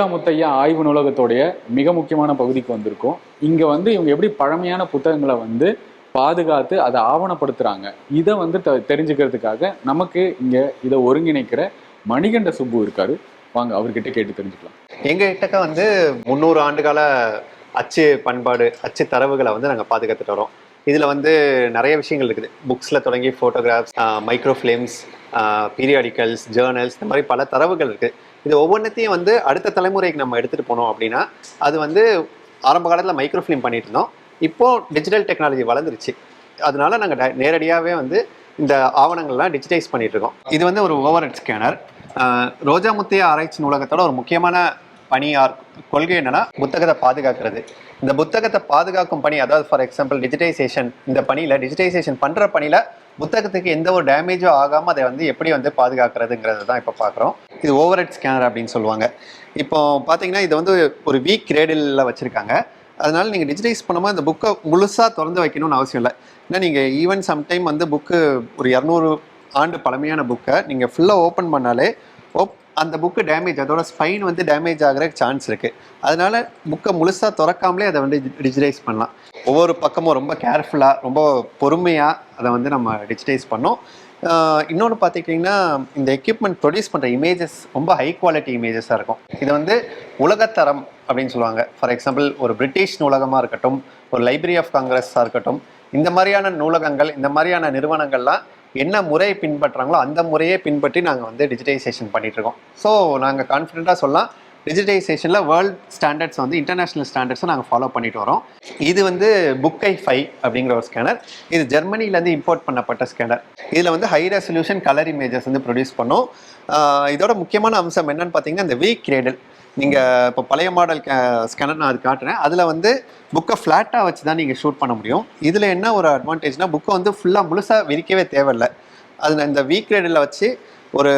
ராஜா முத்தையா ஆய்வு நூலகத்துடைய மிக முக்கியமான பகுதிக்கு வந்திருக்கோம். இங்க வந்து இவங்க எப்படி பழமையான புத்தகங்களை வந்து பாதுகாத்து அதை ஆவணப்படுத்துறாங்க. இதை வந்து த- தெரிஞ்சுக்கிறதுக்காக நமக்கு இங்க இதை ஒருங்கிணைக்கிற மணிகண்ட சுப்பு இருக்காரு. வாங்க அவர்கிட்ட கேட்டு தெரிஞ்சுக்கலாம். எங்க கிட்டக்க வந்து முந்நூறு ஆண்டுகால அச்சு பண்பாடு அச்சு தரவுகளை வந்து நாங்க பாதுகாத்துட்டு வரோம். இதுல வந்து நிறைய விஷயங்கள் இருக்குது. புக்ஸ்ல தொடங்கி photographs micro films periodicals journals இந்த மாதிரி பல தரவுகள் இருக்கு. இது ஒவ்வொன்றத்தையும் வந்து அடுத்த தலைமுறைக்கு நம்ம எடுத்துகிட்டு போனோம் அப்படின்னா அது வந்து ஆரம்ப காலத்தில் மைக்ரோ ஃபிலிம் பண்ணிட்டு இருந்தோம். இப்போ டிஜிட்டல் டெக்னாலஜி வளர்ந்துருச்சு. அதனால நாங்கள் நேரடியாகவே வந்து இந்த ஆவணங்கள்லாம் டிஜிட்டைஸ் பண்ணிட்டு இருக்கோம். இது வந்து ஒரு over head scanner Roja Muthiah ஆராய்ச்சி நூலகத்தோட ஒரு முக்கியமான பணியார் கொள்கை என்னன்னா புத்தகத்தை பாதுகாக்கிறது. இந்த புத்தகத்தை பாதுகாக்கும் பணி அதாவது ஃபார் எக்ஸாம்பிள் டிஜிட்டைசேஷன் இந்த பணியில் டிஜிட்டைசேஷன் பண்ணுற பணியில் புத்தகத்துக்கு எந்த ஒரு டேமேஜும் ஆகாமல் அதை வந்து எப்படி வந்து பாதுகாக்கிறதுங்கிறது தான் இப்போ பார்க்குறோம் இது ஓவர் ஹெட் ஸ்கேனர் அப்படின்னு சொல்லுவாங்க. இப்போ பார்த்தீங்கன்னா இது வந்து ஒரு வீக் கிரேடில் வச்சுருக்காங்க. அதனால் நீங்கள் டிஜிட்டைஸ் பண்ணும்போது அந்த புக்கை முழுசாக திறந்து வைக்கணும்னு அவசியம் இல்லை. ஏன்னா நீங்கள் ஈவன் சம்டைம் வந்து புக்கு ஒரு இரநூறு ஆண்டு பழமையான புக்கை நீங்கள் ஃபுல்லாக ஓப்பன் பண்ணாலே ஓப் அந்த புக்கு டேமேஜ் அதோட ஸ்பைன் வந்து டேமேஜ் ஆகிற சான்ஸ் இருக்குது அதனால் புக்கை முழுசாக திறக்காமலே அதை வந்து டிஜிட்டைஸ் பண்ணலாம். ஒவ்வொரு பக்கமும் ரொம்ப கேர்ஃபுல்லாக ரொம்ப பொறுமையாக அதை வந்து நம்ம டிஜிட்டைஸ் பண்ணோம். இன்னொன்று பார்த்துக்கிட்டிங்கன்னா இந்த எக்யூப்மெண்ட் ப்ரொடியூஸ் பண்ணுற இமேஜஸ் ரொம்ப ஹை குவாலிட்டி இமேஜஸாக இருக்கும். இது வந்து உலகத்தரம் அப்படின்னு சொல்லுவாங்க. ஃபார் எக்ஸாம்பிள் ஒரு பிரிட்டிஷ் நூலகமாக இருக்கட்டும் ஒரு லைப்ரரி ஆஃப் காங்கிரஸாக இருக்கட்டும் இந்த மாதிரியான நூலகங்கள் இந்த மாதிரியான நிறுவனங்கள்லாம் என்ன முறையை பின்பற்றுறாங்களோ அந்த முறையே பின்பற்றி நாங்கள் வந்து டிஜிட்டைசேஷன் பண்ணிகிட்ருக்கோம் இருக்கோம். ஸோ நாங்கள் கான்ஃபிடெண்ட்டாக சொல்லலாம் டிஜிட்டைசேஷனில் வேர்ல்ட் ஸ்டாண்டர்ட்ஸ் வந்து இன்டர்நேஷனல் ஸ்டாண்டர்ட்ஸை நாங்கள் ஃபாலோ பண்ணிட்டு வரோம். இது வந்து புக்கை ஃபைவ் அப்படிங்கிற ஒரு ஸ்கேனர் இது ஜெர்மனிலேருந்து இம்போர்ட் பண்ணப்பட்ட ஸ்கேனர் இதில் வந்து ஹை ரெசல்யூஷன் கலர் இமேஜஸ் வந்து ப்ரொடியூஸ் பண்ணும். இதோட முக்கியமான அம்சம் என்னன்னு பார்த்தீங்கன்னா இந்த வீக் கிரேடல் நீங்கள் இப்போ பழைய மாடல் ஸ்கேனர் நான் அது காட்டுறேன். அதில் வந்து புக்கை ஃப்ளாட்டாக வச்சு தான் நீங்கள் ஷூட் பண்ண முடியும். இதில் என்ன ஒரு அட்வான்டேஜ்னால் புக்கை வந்து ஃபுல்லாக முழுசாக விரிக்கவே தேவையில்லை. அதில் இந்த வீக் கிரேடில் வச்சு ஒரு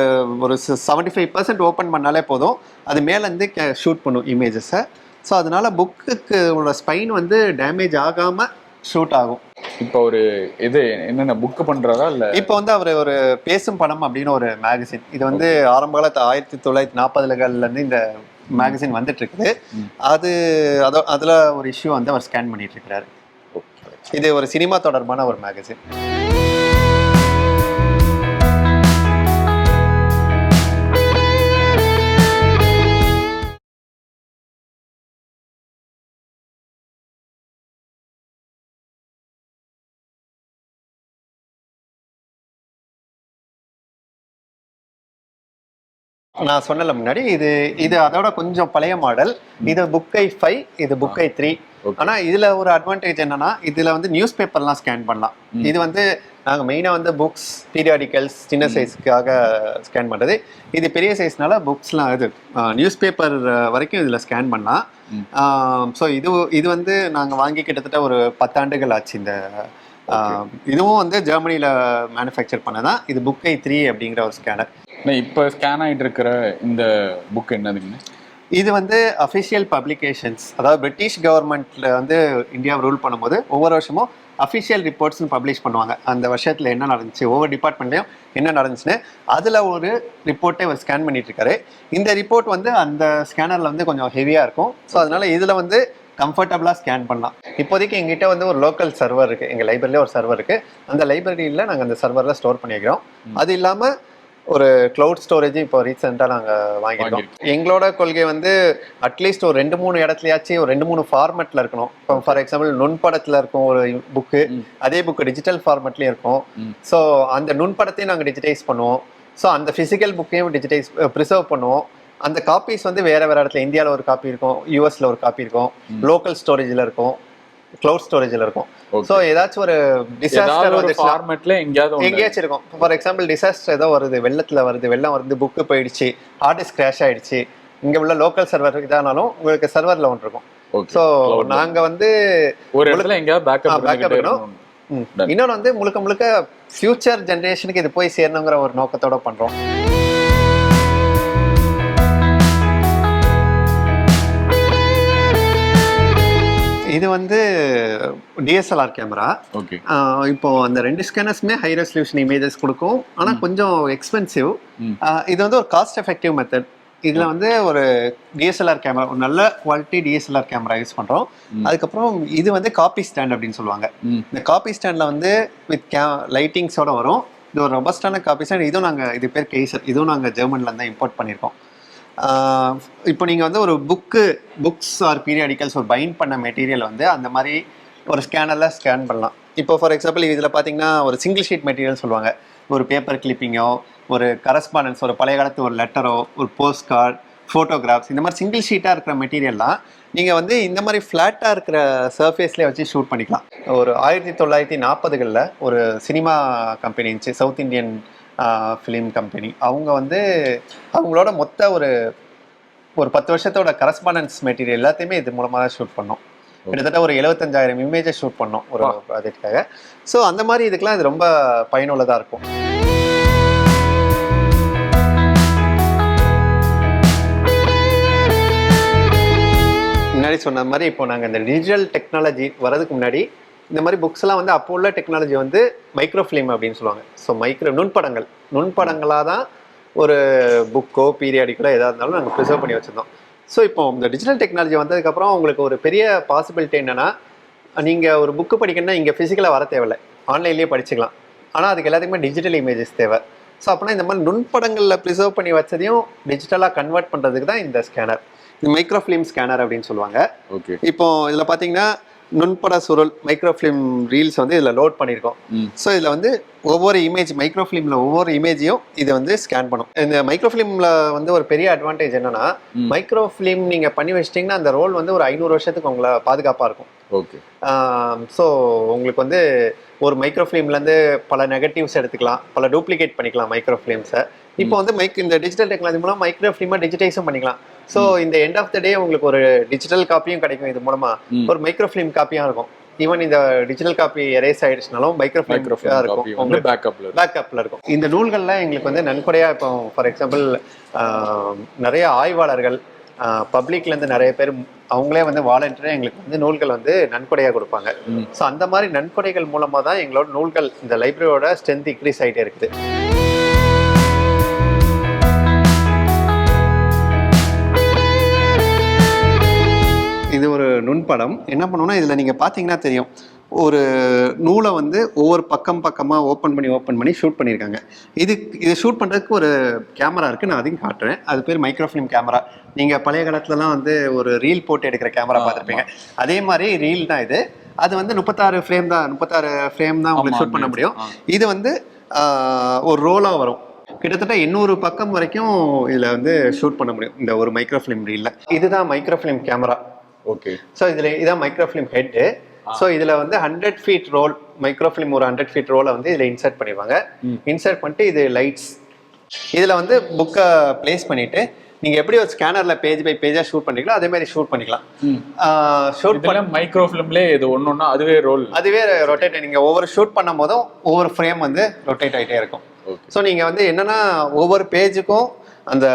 ஒரு செவன்ட்டி ஃபைவ் பர்சன்ட் ஓப்பன் பண்ணாலே போதும். அது மேலேருந்து ஷூட் பண்ணும் இமேஜஸை ஸோ அதனால புக்குக்கு உள்ள ஸ்பைன் வந்து டேமேஜ் ஆகாமல் ஷூட் ஆகும். இப்போ ஒரு இது என்னென்ன புக் பண்றதா இல்ல? இப்போ வந்து அவர் ஒரு பேசும் படம் அப்படின்னு ஒரு மேகசின் இது வந்து ஆரம்ப காலத்து ஆயிரத்தி தொள்ளாயிரத்தி நாற்பதுகள்ல இருந்து இந்த மேகசின் வந்துட்டு இருக்குது. அது அதோ அதுல ஒரு இஷ்யூ வந்து அவர் ஸ்கேன் பண்ணிட்டு இருக்கிறாரு இது ஒரு சினிமா தொடர்பான ஒரு மேகசின் நான் சொன்னல முன்னாடி இது இது அதோட கொஞ்சம் பழைய மாடல் இது புக்கை ஃபைவ் இது புக்கை த்ரீ Okay. ஆனா இதுல ஒரு அட்வான்டேஜ் என்னன்னா இதுல வந்து நியூஸ் பேப்பர்லாம் ஸ்கேன் பண்ணலாம். இது வந்து நாங்க மெயினா வந்து புக்ஸ் பீரியாடிக்கல்ஸ் சின்ன சைஸ்க்காக ஸ்கேன் பண்றது. இது பெரிய சைஸ்னால புக்ஸ்லாம் இது நியூஸ் பேப்பர் வரைக்கும் இதுல ஸ்கேன் பண்ணலாம். ஸோ இது இது வந்து நாங்க வாங்கி கிட்டத்தட்ட ஒரு பத்தாண்டுகள் ஆச்சு இந்த இதுவும் வந்து ஜெர்மனியில மேனுஃபேக்சர் பண்ணதான். இது புக்கை த்ரீ அப்படிங்கிற ஒரு ஸ்கேனர் இப்ப ஸ்கேன் ஆயிட்டு இருக்கிற இந்த புக் என்னதுங்க இது வந்து அஃபிஷியல் பப்ளிகேஷன்ஸ் அதாவது பிரிட்டிஷ் கவர்மெண்ட்ல வந்து இந்தியா ரூல் பண்ணும்போது ஒவ்வொரு வருஷமும் அஃபிஷியல் ரிப்போர்ட்ஸ்னு பப்ளிஷ் பண்ணுவாங்க. அந்த வருஷத்துல என்ன நடந்துச்சு ஒவ்வொரு டிபார்ட்மெண்ட்லையும் என்ன நடந்துச்சுன்னு அதுல ஒரு ரிப்போர்ட்டை அவர் ஸ்கேன் பண்ணிட்டு இருக்காரு இந்த ரிப்போர்ட் வந்து அந்த ஸ்கேனர்ல வந்து கொஞ்சம் ஹெவியா இருக்கும். ஸோ அதனால இதுல வந்து கம்ஃபர்டபுளாக ஸ்கேன் பண்ணலாம். இப்போதைக்கு எங்கிட்ட வந்து ஒரு லோக்கல் சர்வர் இருக்கு. எங்க லைப்ரரியில ஒரு சர்வர் இருக்கு. அந்த லைப்ரரியில நாங்க அந்த சர்வரில் ஸ்டோர் பண்ணி வைக்கிறோம் அது இல்லாம ஒரு க்ளவுட் ஸ்டோரேஜ் இப்போ ரீசெண்டாக நாங்கள் வாங்கியிருக்கோம். எங்களோட கொள்கை வந்து அட்லீஸ்ட் ஒரு ரெண்டு மூணு இடத்துலயாச்சும் ஒரு ரெண்டு மூணு ஃபார்மேட்ல இருக்கணும். இப்போ ஃபார் எக்ஸாம்பிள் நுண்படத்துல இருக்கும் ஒரு புக்கு. அதே புக்கு டிஜிட்டல் ஃபார்மேட்லயும் இருக்கும். ஸோ அந்த நுண்படத்தையும் நாங்கள் டிஜிட்டைஸ் பண்ணுவோம். ஸோ அந்த ஃபிசிக்கல் புக்கையும் டிஜிட்டைஸ் ப்ரிசர்வ் பண்ணுவோம். அந்த காப்பீஸ் வந்து வேற வேற இடத்துல இந்தியாவில் ஒரு காப்பி இருக்கும் யூஎஸ்ல ஒரு காப்பி இருக்கும். லோக்கல் ஸ்டோரேஜில் இருக்கும். க்ளவுட் ஸ்டோரேஜில் இருக்கும். ஸோ ஏதாச்சும் ஒரு டிசாஸ்டர் வந்துச்சுன்னா ஃபார்மேட்ல எங்கேயாவது. எங்கேயாச்சும் இருக்கும் ஃபார் எக்ஸாம்பிள் டிசாஸ்டர் ஏதோ வருது வெள்ளத்துல வருது வெள்ளம் வருது புக்கு போயிடுச்சு ஹார்ட் டிஸ்க் கிராஷ் ஆயிடுச்சு இங்க உள்ள லோக்கல் சர்வர் இதானாலும் உங்களுக்கு சர்வர்ல ஒன்று இருக்கும். So Cloud. நாங்க வந்து ஒரு இடத்துல எங்கேயாவது பேக்கப் backup இருக்கணும். இன்னொன்று வந்து முழுக்க முழுக்க ஃபியூச்சர் ஜென்ரேஷனுக்கு இது போய் சேரணுங்கிற ஒரு நோக்கத்தோட பண்றோம் இது வந்து டிஎஸ்எல்ஆர் கேமரா. ஓகே. இப்போ அந்த ரெண்டு ஸ்கேனர்ஸுமே ஹை ரெசல்யூஷன் இமேஜஸ் கொடுக்கும். ஆனா கொஞ்சம் எக்ஸ்பென்சிவ். இது வந்து ஒரு காஸ்ட் எஃபெக்டிவ் மெத்தட் இதுல வந்து ஒரு டிஎஸ்எல்ஆர் கேமரா ஒரு நல்ல குவாலிட்டி டிஎஸ்எல்ஆர் கேமரா யூஸ் பண்றோம். ம். அதுக்கப்புறம் இது வந்து காப்பி ஸ்டாண்ட் அப்படின்னு சொல்லுவாங்க. இந்த காப்பி ஸ்டாண்ட்ல வந்து வித் கே லைட்டிங்ஸோட வரும். இது ஒரு ரொபஸ்டான காப்பி ஸ்டாண்ட் இதுவும் நாங்கள் இது பேர் கேசர் இதுவும் நாங்கள் ஜெர்மன்ல இருந்து இம்போர்ட் பண்ணியிருக்கோம். இப்போ நீங்கள் வந்து ஒரு புக்கு புக்ஸ் ஆர் பீரியாடிக்கல்ஸ் ஒரு பைண்ட் பண்ண மெட்டீரியல் வந்து அந்த மாதிரி ஒரு ஸ்கேனரில் ஸ்கேன் பண்ணலாம். இப்போ ஃபார் எக்ஸாம்பிள் இதில் பார்த்தீங்கன்னா ஒரு சிங்கிள் ஷீட் மெட்டீரியல் சொல்லுவாங்க. ஒரு பேப்பர் கிளிப்பிங்கோ ஒரு கரஸ்பாண்டன்ஸ் ஒரு பழைய காலத்து ஒரு லெட்டரோ ஒரு போஸ்ட் கார்டு ஃபோட்டோகிராஃப்ஸ் இந்த மாதிரி சிங்கிள் ஷீட்டாக இருக்கிற மெட்டீரியல்லாம் நீங்கள் வந்து இந்த மாதிரி ஃப்ளாட்டாக இருக்கிற சர்ஃபேஸ்லேயே வச்சு ஷூட் பண்ணிக்கலாம். ஒரு ஆயிரத்தி தொள்ளாயிரத்தி நாற்பதுகளில் ஒரு சினிமா கம்பெனி இருந்துச்சு சவுத் இந்தியன் ஃபிலிம் கம்பெனி அவங்க வந்து அவங்களோட மொத்த ஒரு ஒரு பத்து வருஷத்தோட கரஸ்பாண்டன்ஸ் மெட்டீரியல் எல்லாத்தையுமே இது மூலமாக தான் ஷூட் பண்ணோம். கிட்டத்தட்ட ஒரு எழுபத்தஞ்சாயிரம் இமேஜை ஷூட் பண்ணோம் ஒரு ப்ராஜெக்டுக்காக ஸோ அந்த மாதிரி இதுக்கெல்லாம் இது ரொம்ப பயனுள்ளதாக இருக்கும். முன்னாடி சொன்ன மாதிரி இப்போ நாங்கள் இந்த டிஜிட்டல் டெக்னாலஜி வரதுக்கு முன்னாடி இந்த மாதிரி புக்ஸ் எல்லாம் வந்து அப்போ உள்ள டெக்னாலஜி வந்து மைக்ரோ ஃபிலிம் அப்படின்னு சொல்லுவாங்க. So micro நுண்படங்கள். நுண்படங்களாக தான் ஒரு புக்கோ பீரியாடிக்கோ எதாக இருந்தாலும் நாங்கள் ப்ரிசர்வ் பண்ணி வச்சிருந்தோம். ஸோ இப்போ இந்த டிஜிட்டல் டெக்னாலஜி வந்ததுக்கப்புறம் உங்களுக்கு ஒரு பெரிய பாசிபிலிட்டி என்னன்னா நீங்கள் ஒரு புக்கு படிக்கணும்னா இங்கே ஃபிசிக்கலாக வர தேவையில்லை. ஆன்லைன்லேயே படிச்சுக்கலாம். ஆனால் அதுக்கு எல்லாத்துக்குமே டிஜிட்டல் இமேஜஸ் தேவை. ஸோ அப்போனா இந்த மாதிரி நுண்படங்களில் ப்ரிசர்வ் பண்ணி வச்சதையும் டிஜிட்டலாக கன்வெர்ட் பண்ணுறதுக்கு தான் இந்த ஸ்கேனர் இந்த மைக்ரோ ஃபிலிம் ஸ்கேனர் அப்படின்னு சொல்லுவாங்க. ஓகே இப்போ இதில் பார்த்தீங்கன்னா நுண்பட சுருள் மைக்ரோ ஃபிலிம் ரீல்ஸ் வந்து இதில் லோட் பண்ணியிருக்கோம் ஸோ இதில் வந்து ஒவ்வொரு இமேஜ் மைக்ரோ ஃபிலிமில் ஒவ்வொரு இமேஜையும் இது வந்து ஸ்கேன் பண்ணும். இந்த மைக்ரோ ஃபிலிமில் வந்து ஒரு பெரிய அட்வான்டேஜ் என்னன்னா ம். மைக்ரோ ஃபிலிம் நீங்கள் பண்ணி வச்சிட்டிங்கன்னா அந்த ரோல் வந்து ஒரு ஐநூறு வருஷத்துக்கு உங்களை பாதுகாப்பாக இருக்கும். ஓகே. ஸோ உங்களுக்கு வந்து ஒரு மைக்ரோ ஃபிலிம்லேருந்து பல நெகட்டிவ்ஸ் எடுத்துக்கலாம் பல டூப்ளிகேட் பண்ணிக்கலாம் மைக்ரோ ஃபிலிம்ஸை இப்போ வந்து மைக் இந்த டிஜிட்டல் டெக்னாலஜி மூலம் மைக்ரோ ஃபிலிமாக டிஜிட்டைஸும் பண்ணிக்கலாம். ஸோ இந்த எண்ட் ஆஃப் த டே உங்களுக்கு ஒரு டிஜிட்டல் காப்பியும் கிடைக்கும். இது மூலமா. ஒரு மைக்ரோ ஃபிலிம் காப்பியும் இருக்கும். ஈவன் இந்த டிஜிட்டல் காப்பி எரேஸ் ஆயிடுச்சுனாலும் மைக்ரோ மைக்ரோ ஃபிலிம் இருக்கும் உங்களுக்கு பேக்கப்ல பேக்கப்ல இருக்கும். இந்த நூல்கள்ல எங்களுக்கு வந்து நன்கொடையா இப்போ ஃபார் எக்ஸாம்பிள் நிறைய ஆய்வாளர்கள் பப்ளிக்ல இருந்து நிறைய பேர் அவங்களே வந்து வாலண்டியரா எங்களுக்கு வந்து நூல்கள் வந்து நன்கொடையா கொடுப்பாங்க. ஸோ அந்த மாதிரி நன்கொடைகள் மூலமா தான் எங்களோட நூல்கள் இந்த லைப்ரரியோட ஸ்ட்ரென்த் இன்க்ரீஸ் ஆயிட்டே இருக்குது. நுண்படம். என்ன பண்ணுவோம்னா இதில் நீங்கள் பார்த்தீங்கன்னா தெரியும். ஒரு நூலை வந்து ஒவ்வொரு பக்கம் பக்கமாக ஓப்பன் பண்ணி ஓப்பன் பண்ணி ஷூட் பண்ணியிருக்காங்க இது இது ஷூட் பண்ணுறதுக்கு ஒரு கேமரா இருக்குது நான் அதையும் காட்டுறேன். அது பேர் மைக்ரோஃபிலிம் கேமரா. நீங்கள் பழைய காலத்துலலாம் வந்து ஒரு ரீல் போட்டு எடுக்கிற கேமரா பார்த்துருப்பீங்க அதே மாதிரி ரீல் தான் இது. அது வந்து முப்பத்தாறு ஃப்ரேம் தான் முப்பத்தாறு ஃப்ரேம் தான் உங்களுக்கு ஷூட் பண்ண. முடியும். இது வந்து ஒரு ரோலாக வரும். கிட்டத்தட்ட எண்ணூறு பக்கம் வரைக்கும் இதில் வந்து ஷூட் பண்ண முடியும். இந்த ஒரு மைக்ரோஃபிலிம் ரீலில். இதுதான் மைக்ரோஃபிலிம் கேமரா. ஓகே ஸோ இதில் இதான் மைக்ரோஃபிலிம் ஹெட்டு ஸோ இதில் வந்து ஹண்ட்ரட் ஃபீட் ரோல் மைக்ரோஃபிலிம் ஒரு ஹண்ட்ரட் ஃபீட் ரோலை வந்து இதில் இன்சர்ட் பண்ணிடுவாங்க. இன்சர்ட் பண்ணிட்டு இது லைட்ஸ் இதில் வந்து புக்கை ப்ளேஸ் பண்ணிட்டு நீங்கள் எப்படி ஒரு ஸ்கேனரில் பேஜ் பை பேஜாக ஷூட் பண்ணுறீங்களோ அதே மாதிரி ஷூட் பண்ணிக்கலாம். ஷூட் பண்ண மைக்ரோ ஃபிலிம்லே இது ஒன்னொன்னா அதுவே ரோல் அதுவே ரொட்டேட் நீங்கள் ஒவ்வொரு ஷூட் பண்ணும் போதும் ஒவ்வொரு ஃப்ரேம் வந்து ரொட்டேட் ஆகிட்டே இருக்கும். ஸோ நீங்கள் வந்து என்னன்னா ஒவ்வொரு பேஜுக்கும் அந்த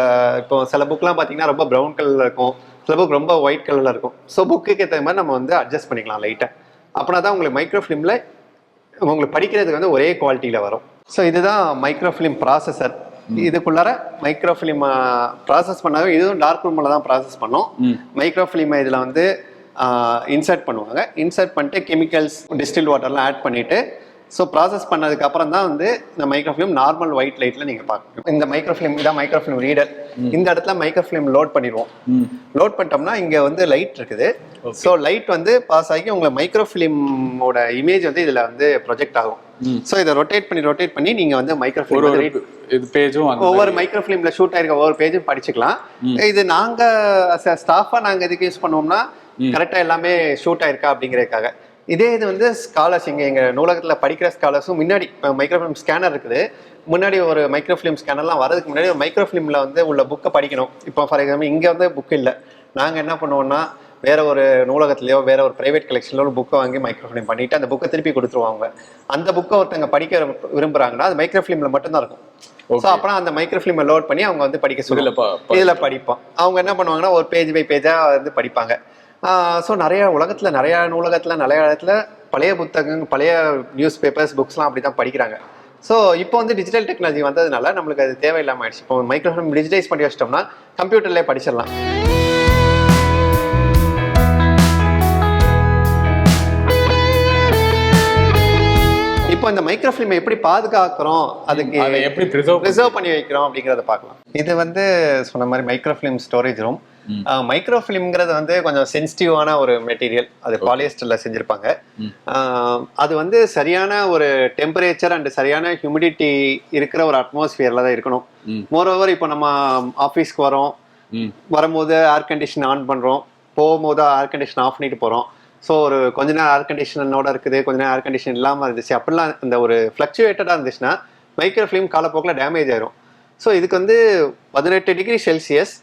இப்போ சில புக்லாம் பார்த்தீங்கன்னா ரொம்ப ப்ரௌன் கலரில் இருக்கும். சில புக் ரொம்ப ஒயிட் கலரில் இருக்கும். ஸோ புக்குக்கு ஏற்ற மாதிரி நம்ம வந்து அட்ஜஸ்ட் பண்ணிக்கலாம் லைட்டாக அப்படின்னா தான் உங்களுக்கு மைக்ரோ ஃபிலிமில் உங்களுக்கு படிக்கிறதுக்கு வந்து ஒரே குவாலிட்டியில் வரும். ஸோ இதுதான் மைக்ரோ ஃபிலிம் ப்ராசஸர் இதுக்குள்ளார மைக்ரோ ஃபிலிம் ப்ராசஸ் பண்ணாலும் இதுவும் டார்க் ரூமில் தான் ப்ராசஸ் பண்ணோம். மைக்ரோ ஃபிலிமை இதில் வந்து இன்சர்ட் பண்ணுவாங்க. இன்சர்ட் பண்ணிட்டு கெமிக்கல்ஸ் டிஸ்டில் வாட்டர்லாம் ஆட் பண்ணிட்டு ஸோ ப்ராசஸ் பண்ணதுக்கு அப்புறம் தான் வந்து இந்த மைக்ரோ ஃபிலிம் நார்மல் ஒயிட் லைட்ல நீங்க பார்க்கணும். இந்த மைக்ரோ ஃபிலிம் இதான் மைக்ரோ ஃபிலிம் ரீடர் இந்த இடத்துல மைக்ரோ ஃபிலிம் லோட் பண்ணிடுவோம் லோட் பண்ணிட்டோம்னா இங்க வந்து லைட் இருக்குது. ஸோ லைட் வந்து பாஸ் ஆகி உங்களுக்கு மைக்ரோ ஃபிலிமோட இமேஜ் வந்து இதுல வந்து ப்ரொஜெக்ட் ஆகும். ஸோ இதை ரொட்டேட் பண்ணி ரொட்டேட் பண்ணி நீங்க வந்து மைக்ரோ ஒரு ஒரு ஃபிலிம் இது பேஜும் ஒவ்வொரு மைக்ரோ ஃபிலிம்ல ஷூட் ஆயிருக்க ஒவ்வொரு பேஜும் படிச்சுக்கலாம். இது நாங்க ஸ்டாஃபா நாங்க எதுக்கு யூஸ் பண்ணுவோம்னா கரெக்டா எல்லாமே ஷூட் ஆயிருக்கா அப்படிங்கறதுக்காக. இதே இது வந்து ஸ்காலர்ஸ் இங்க எங்க நூலகத்துல படிக்கிற ஸ்காலர்ஸும் முன்னாடி மைக்ரோ ஃபிலிம் ஸ்கேனர் இருக்குது. முன்னாடி ஒரு மைக்ரோ ஃபிலிம் ஸ்கேனர்லாம் வரதுக்கு முன்னாடி ஒரு மைக்ரோ ஃபிலிம்ல வந்து உள்ள புக்கை படிக்கணும். இப்போ ஃபார் எக்ஸாம்பிள் இங்க வந்து புக் இல்லை. நாங்க என்ன பண்ணுவோம்னா வேற ஒரு நூலகத்திலயோ வேற ஒரு பிரைவேட் கலெக்ஷன்ல ஒரு புக்கை வாங்கி மைக்ரோ ஃபிலிம் பண்ணிட்டு அந்த புக்கை திருப்பி கொடுத்துருவாங்க அந்த புக்கை ஒருத்தங்க படிக்க விரும்புறாங்கன்னா அது மைக்ரோ ஃபிலிம்ல மட்டும்தான் இருக்கும். ஸோ அப்புறம் அந்த மைக்ரோ ஃபிலிமை லோட் பண்ணி அவங்க வந்து படிக்க பா- இதுல படிப்போம். அவங்க என்ன பண்ணுவாங்கன்னா ஒரு பேஜ் பை பேஜா வந்து படிப்பாங்க. ஸோ நிறைய உலகத்துல நிறைய நூலகத்துல நிறைய இடத்துல பழைய புத்தகங்கள் பழைய நியூஸ் பேப்பர்ஸ் புக்ஸ்லாம் அப்படி தான் படிக்கிறாங்க. ஸோ இப்போ வந்து டிஜிட்டல் டெக்னாலஜி வந்ததுனால நம்மளுக்கு அது தேவையில்லாமல் ஆயிடுச்சு. இப்போ மைக்ரோஃபிலிம் டிஜிட்டைஸ் பண்ணி வச்சிட்டோம்னா கம்ப்யூட்டர்லேயே படிச்சிடலாம். இப்போ இந்த மைக்ரோஃபிலிமை எப்படி பாதுகாக்கிறோம்? அதுக்கு அதை எப்படி ப்ரிசர்வ் ரிசர்வ் பண்ணி வைக்கிறோம் அப்படிங்கறத பார்க்கலாம். இது வந்து சொன்ன மாதிரி மைக்ரோஃபிலிம் ஸ்டோரேஜ் ரூம் ம். மைக்ரோஃபிலிம்ங்கிறது வந்து கொஞ்சம் சென்சிட்டிவான ஒரு மெட்டீரியல் அது பாலியஸ்டர்ல செஞ்சிருப்பாங்க. அது வந்து சரியான ஒரு டெம்பரேச்சர் அண்ட் சரியான ஹியூமிடிட்டி இருக்கிற ஒரு அட்மாஸ்பியர்ல தான் இருக்கணும். ம். மோரோவர் இப்போ நம்ம ஆஃபீஸ்க்கு வரோம். வரும்போது ஏர் கண்டிஷன் ஆன் பண்றோம். போகும்போது ஏர் கண்டிஷன் ஆஃப் பண்ணிட்டு போறோம். ஸோ ஒரு கொஞ்ச நேரம் ஏர் கண்டிஷனோட இருக்குது. கொஞ்ச நேரம் ஏர் கண்டிஷன் இல்லாமல் இருந்துச்சு. அப்படிலாம் இந்த ஒரு ஃப்ளக்சுவேட்டடாக இருந்துச்சுன்னா மைக்ரோஃபிலிம் காலப்போக்கில் டேமேஜ் ஆயிரும். ஸோ இதுக்கு வந்து பதினெட்டு degree Celsius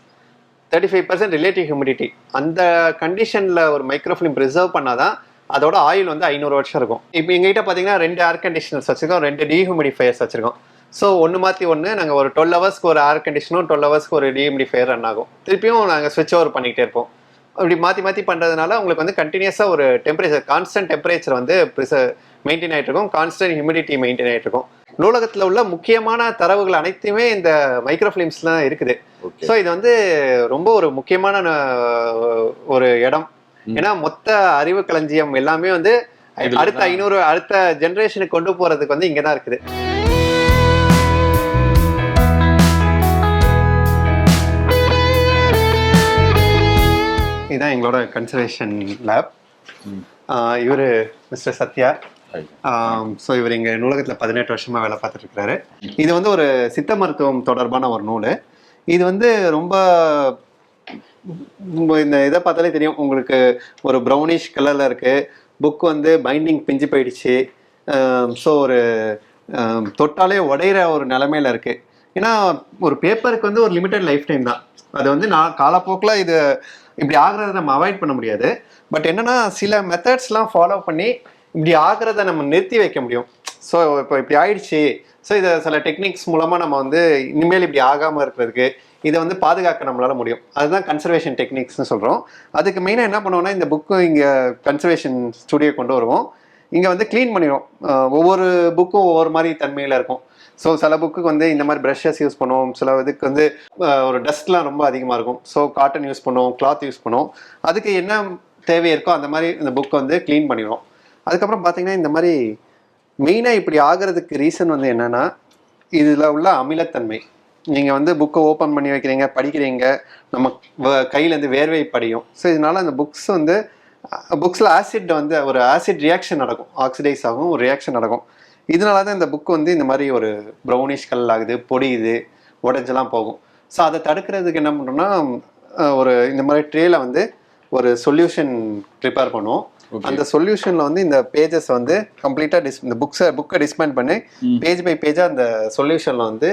thirty five percent relative humidity அந்த கண்டிஷனில் ஒரு மைக்ரோஃபிலிம் ப்ரிசர்வ் பண்ணாதான் அதோட ஆயில் வந்து ஐநூறு வருஷம் இருக்கும். இப்போ எங்ககிட்ட பார்த்தீங்கன்னா ரெண்டு ஏர் கண்டிஷனர்ஸ் வச்சுருக்கோம் ரெண்டு டீஹியூமிடிஃபயர்ஸ் வச்சுருக்கோம். ஸோ ஒன்று மாற்றி ஒன்று நாங்கள் ஒரு டுவெல் ஹவர்ஸ்க்கு ஒரு ஏர் கண்டிஷனும் டுவெல் ஹவர்ஸ்க்கு ஒரு டீஹியூமிடிஃபயர் ரன் ஆகும். திருப்பியும் நாங்கள் ஸ்விட்ச் ஓவர் பண்ணிக்கிட்டே இருப்போம். அப்படி மாற்றி மாற்றி பண்ணுறதுனால உங்களுக்கு வந்து கண்டினியூஸாக ஒரு டெம்பரேச்சர் கான்ஸ்டன்ட் டெம்பரேச்சர் வந்து மெயின்டைன் ஆகிட்டு இருக்கும். கான்ஸ்டன்ட் ஹியூமிடிட்டி மெயின்டைன் ஆகிட்டு இருக்கும். நூலகத்தில் உள்ள முக்கியமான தரவுகள் அனைத்துமே இந்த மைக்ரோஃபிலிம்ஸ்ல தான் இருக்குது ஸோ இது வந்து ரொம்ப ஒரு முக்கியமான ஒரு இடம். ஏன்னா மொத்த அறிவு களஞ்சியம் எல்லாமே வந்து அடுத்த. ஐநூறு அடுத்த ஜெனரேஷனுக்கு கொண்டு போறதுக்கு வந்து இங்கே தான் இருக்குது இதுதான் எங்களோட கன்சர்வேஷன் லேப். இவர் மிஸ்டர் சத்யா. ஸோ இவர் இங்கே நூலகத்தில் பதினெட்டு வருஷமாக வேலை பார்த்துட்டு இருக்கிறாரு இது வந்து ஒரு சித்த மருத்துவம் தொடர்பான ஒரு நூல். இது வந்து ரொம்ப இந்த இதை பார்த்தாலே தெரியும். உங்களுக்கு ஒரு ப்ரௌனிஷ் கலரில் இருக்குது புக் வந்து பைண்டிங் பிஞ்சு போயிடுச்சு. ஸோ ஒரு தொட்டாலே உடையிற ஒரு நிலமையில இருக்குது ஏன்னா ஒரு பேப்பருக்கு வந்து ஒரு லிமிட்டட் லைஃப் டைம் தான். அது வந்து நான் காலப்போக்கில் இது இப்படி ஆகுறத நம்ம அவாய்ட் பண்ண முடியாது. பட் என்னென்னா சில மெத்தட்ஸ்லாம் ஃபாலோ பண்ணி இப்படி ஆகிறத நம்ம நிறுத்தி வைக்க முடியும். ஸோ இப்போ இப்படி ஆயிடுச்சு. ஸோ இதை சில டெக்னிக்ஸ் மூலமாக நம்ம வந்து இனிமேல் இப்படி ஆகாமல் இருக்கிறதுக்கு இதை வந்து பாதுகாக்க நம்மளால முடியும். அதுதான் கன்சர்வேஷன் டெக்னிக்ஸ்னு சொல்கிறோம் அதுக்கு மெயினாக என்ன பண்ணுவோம்னா இந்த புக்கு இங்கே கன்சர்வேஷன் ஸ்டுடியோ கொண்டு வருவோம். இங்கே வந்து க்ளீன் பண்ணிடும் ஒவ்வொரு புக்கும் ஒவ்வொரு மாதிரி தன்மையில் இருக்கும். ஸோ சில புக்குக்கு வந்து இந்த மாதிரி ப்ரஷஸ் யூஸ் பண்ணுவோம். சில இதுக்கு வந்து ஒரு டஸ்ட்லாம் ரொம்ப அதிகமாக இருக்கும். ஸோ காட்டன் யூஸ் பண்ணுவோம் கிளாத் யூஸ் பண்ணுவோம். அதுக்கு என்ன தேவை இருக்கோ அந்த மாதிரி இந்த புக்கை வந்து க்ளீன் பண்ணிடுவோம். அதுக்கப்புறம் பார்த்தீங்கன்னா இந்த மாதிரி மெயினாக இப்படி ஆகிறதுக்கு ரீசன் வந்து என்னன்னா இதில் உள்ள அமிலத்தன்மை. நீங்கள் வந்து புக்கை ஓப்பன் பண்ணி வைக்கிறீங்க படிக்கிறீங்க நம்ம வ- கையிலேருந்து வேர்வை படியும். ஸோ இதனால அந்த புக்ஸ் வந்து புக்ஸில் ஆசிட் வந்து ஒரு ஆசிட் ரியாக்ஷன் நடக்கும். ஆக்சிடைஸ் ஆகும் ஒரு ரியாக்ஷன் நடக்கும். இதனால தான் இந்த புக் வந்து இந்த மாதிரி ஒரு ப்ரௌனிஷ் கலர் ஆகுது பொடியுது உடஞ்செல்லாம் போகும். ஸோ அதை தடுக்கிறதுக்கு என்ன பண்ணுறோம்னா ஒரு இந்த மாதிரி ட்ரேல வந்து ஒரு சொல்யூஷன் ப்ரிப்பேர் பண்ணுவோம். அந்த சொல்யூஷன்ல வந்து இந்த பேஜஸ் வந்து கம்ப்ளீட்டா டிஸ் இந்த புக்ஸை புக்கை டிஸ்பேண்ட் பண்ணி. பேஜ் பை பேஜா அந்த சொல்யூஷன்ல வந்து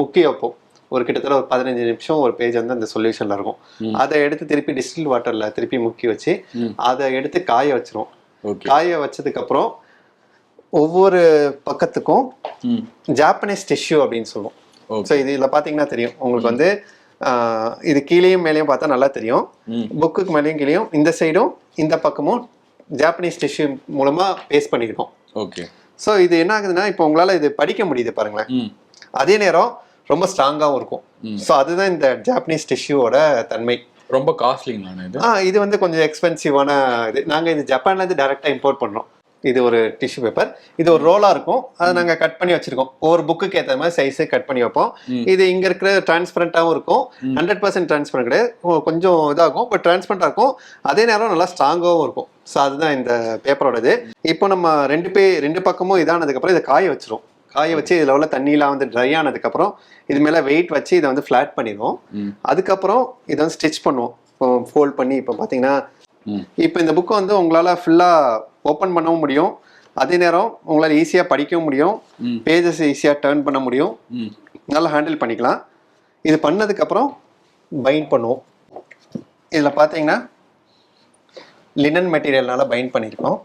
முக்கி வைப்போம் ஒரு கிட்டத்தட்ட ஒரு பதினஞ்சு நிமிஷம் ஒரு பேஜ் வந்து அந்த சொல்யூஷன்ல இருக்கும். அதை எடுத்து திருப்பி டிஸ்டில் வாட்டர்ல திருப்பி முக்கி வச்சு. அதை எடுத்து காய வச்சிரும். காய வச்சதுக்கு அப்புறம் ஒவ்வொரு பக்கத்துக்கும் ஜாப்பனீஸ் டிஷ்யூ அப்படின்னு சொல்லுவோம். ஸோ இதுல பாத்தீங்கன்னா தெரியும். உங்களுக்கு வந்து இது கீழேயும் மேலேயும் பார்த்தா நல்லா தெரியும். புக்குக்கு மேலேயும் கீழேயும் இந்த சைடும் இந்த பக்கமும் ஜாப்பனீஸ் டிஷ்யூ மூலமா பேஸ்ட் பண்ணியிருக்கோம் ஓகே ஸோ இது என்ன ஆகுதுன்னா இப்போ உங்களால இது படிக்க முடியுது பாருங்களேன். அதே நேரம் ரொம்ப ஸ்ட்ராங்காகவும் இருக்கும். ஸோ அதுதான் இந்த ஜாப்பனீஸ் டிஷ்யூவோட தன்மை. ரொம்ப காஸ்ட்லிங்களான இது? ஆ இது வந்து கொஞ்சம் எக்ஸ்பென்சிவான இது. நாங்கள் இது ஜப்பான்லேருந்து டேரெக்டாக இம்போர்ட் பண்ணுறோம் இது ஒரு டிஷ்யூ பேப்பர் இது ஒரு ரோலாக இருக்கும். அதை நாங்கள் கட் பண்ணி வச்சிருக்கோம். ஒவ்வொரு புக்குக்கு ஏற்ற மாதிரி சைஸு கட் பண்ணி வைப்போம். இது இங்கே இருக்கிற டிரான்ஸ்பரண்ட்டாகவும் இருக்கும். ஹண்ட்ரட் பர்சன்ட் டிரான்ஸ்பரண்ட் கிடையாது. கொஞ்சம் இதாகும் பட் டிரான்ஸ்பரண்டாக இருக்கும். அதே நேரம் நல்லா ஸ்ட்ராங்காகவும் இருக்கும். ஸோ அதுதான் இந்த பேப்பரோடது இப்போ நம்ம ரெண்டு பே ரெண்டு பக்கமும் இதானதுக்கப்புறம் இதை காய வச்சிரும். காய வச்சு இதில் உள்ள தண்ணியெலாம் வந்து ட்ரை ஆனதுக்கப்புறம் இது மேலே வெயிட் வச்சு இதை வந்து ஃப்ளாட் பண்ணிடுவோம் அதுக்கப்புறம் இதை வந்து ஸ்டிச் பண்ணுவோம். இப்போ ஃபோல்ட் பண்ணி இப்போ பார்த்தீங்கன்னா இப்போ இந்த புக்கை வந்து உங்களால் ஃபுல்லாக ஓப்பன் பண்ணவும் முடியும். அதே நேரம் உங்களால் ஈஸியாக படிக்கவும் முடியும். பேஜஸ் ஈஸியாக டேர்ன் பண்ண முடியும். நல்லா ஹேண்டில் பண்ணிக்கலாம். இது பண்ணதுக்கப்புறம் பைண்ட் பண்ணுவோம். இதில் பார்த்தீங்கன்னா லினன் மெட்டீரியல்னால பைண்ட் பண்ணியிருக்கோம்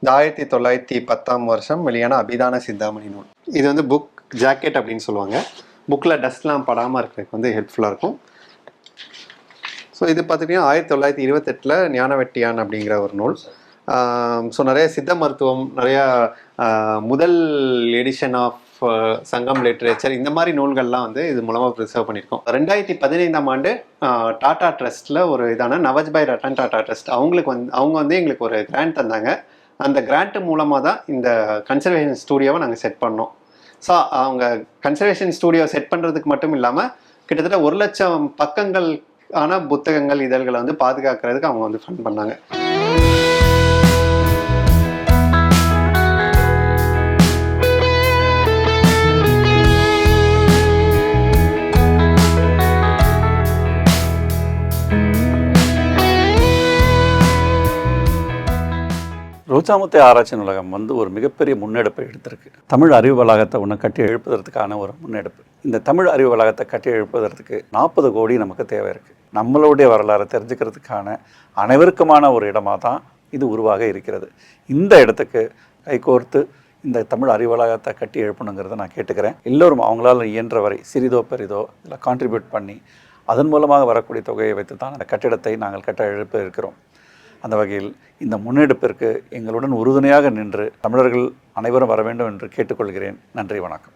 இந்த ஆயிரத்தி தொள்ளாயிரத்தி பத்தாம் வருஷம் வெளியான அபிதான சிந்தாமணி நூல். இது வந்து புக் ஜாக்கெட் அப்படின்னு சொல்லுவாங்க. புக்கில் டஸ்ட்லாம் படாமல் இருக்கிறதுக்கு வந்து ஹெல்ப்ஃபுல்லாக இருக்கும். ஸோ இது பார்த்துட்டிங்கன்னா ஆயிரத்தி தொள்ளாயிரத்தி இருபத்தெட்டில் ஞானவெட்டியான் அப்படிங்கிற ஒரு நூல். ஸோ நிறைய சித்த மருத்துவம் நிறையா முதல் edition of Sangam literature uh, இந்த மாதிரி நூல்கள்லாம் வந்து இது மூலமாக ப்ரிசர்வ் பண்ணியிருக்கோம். ரெண்டாயிரத்தி பதினைந்தாம் ஆண்டு டாடா ட்ரஸ்ட்டில் ஒரு இதான நவஜ்பாய் ரட்டன் டாடா ட்ரஸ்ட் அவங்களுக்கு வந்து அவங்க வந்து எங்களுக்கு ஒரு கிராண்ட் தந்தாங்க. அந்த கிராண்ட் மூலமாக தான் இந்த கன்சர்வேஷன் ஸ்டூடியோவை நாங்கள் செட் பண்ணோம். ஸோ அவங்க கன்சர்வேஷன் ஸ்டூடியோ செட் பண்ணுறதுக்கு மட்டும் இல்லாமல் கிட்டத்தட்ட ஒரு லட்சம் பக்கங்கள் ஆன புத்தகங்கள் இதழ்களை வந்து பாதுகாக்கிறதுக்கு அவங்க வந்து ஃபண்ட் பண்ணாங்க. ரோஜாமுத்தை ஆராய்ச்சி நூலகம் வந்து ஒரு மிகப்பெரிய முன்னெடுப்பை எடுத்திருக்கு. தமிழ் அறிவு வளாகத்தை ஒன்று கட்டி எழுப்பதற்கான ஒரு முன்னெடுப்பு. இந்த தமிழ் அறிவு வளாகத்தை கட்டி எழுப்பதற்கு நாற்பது கோடி நமக்கு தேவை இருக்குது நம்மளுடைய வரலாறை தெரிஞ்சுக்கிறதுக்கான அனைவருக்குமான ஒரு இடமாக தான் இது உருவாக இருக்கிறது. இந்த இடத்துக்கு கைகோர்த்து இந்த தமிழ் அறிவு வளாகத்தை கட்டி எழுப்பணுங்கிறத நான் கேட்டுக்கிறேன். எல்லோரும் அவங்களால இயன்ற வரை சிறிதோ பெரிதோ இதில் கான்ட்ரிபியூட் பண்ணி அதன் மூலமாக வரக்கூடிய தொகையை வைத்து தான் அந்த கட்டிடத்தை நாங்கள் கட்ட எழுப்ப இருக்கிறோம். அந்த வகையில் இந்த முன்னெடுப்பிற்கு எங்களுடன் உறுதுணையாக நின்று தமிழர்கள் அனைவரும் வர வேண்டும் என்று கேட்டுக்கொள்கிறேன். நன்றி வணக்கம்.